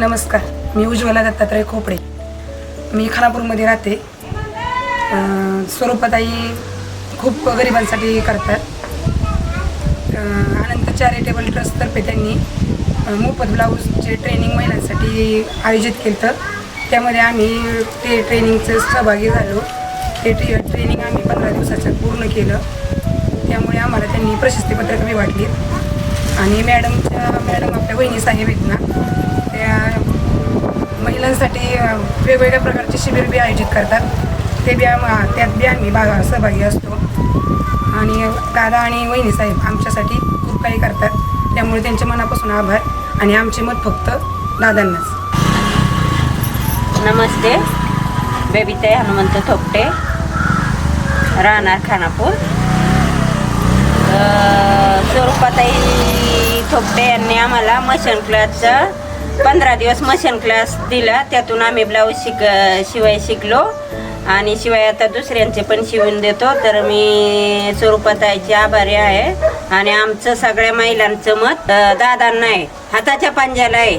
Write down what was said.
नमस्कार. मी उज्ज्वला दत्तात्रय खोपडे मी खानापूरमध्ये राहते. स्वरूपाताई खूप गरिबांसाठी करतात. अनंत चॅरिटेबल ट्रस्टतर्फे त्यांनी मोफत ब्लाऊजचे ट्रेनिंग महिलांसाठी आयोजित केलं तर त्यामध्ये आम्ही ते ट्रेनिंगचं सहभागी झालो. ते ट्रे ट्रेनिंग आम्ही पंधरा दिवसाचं पूर्ण केलं. त्यामुळे आम्हाला त्यांनी प्रशस्तीपत्रक बी वाटली आणि मॅडमच्या मॅडम आपल्या वहिनी साहेब आहेत ना महिलांसाठी वेगवेगळ्या प्रकारचे शिबिर बी आयोजित करतात. ते बी आम त्यात बी आम्ही भाग सहभागी असतो. आणि दादा आणि वहिनी साहेब आमच्यासाठी खूप काही करतात. त्यामुळे त्यांच्या मनापासून आभार आणि आमचे मत फक्त दादांनाच. नमस्ते. बेबीताई हनुमंत थोपटे राहणार खानापूर. स्वरूपाताई थोपटे यांनी आम्हाला मशन क्लासचा पंधरा दिवस मशीन क्लास दिला. त्यातून आम्ही ब्लाऊज शिक शिवाय शिकलो. आणि शिवाय आता दुसऱ्यांचे पण शिवून देतो. तर मी स्वरूपाताईची आभारी आहे. आणि आमचं सगळ्या महिलांचं मत दादांना आहे. हाताच्या पांज्याला आहे.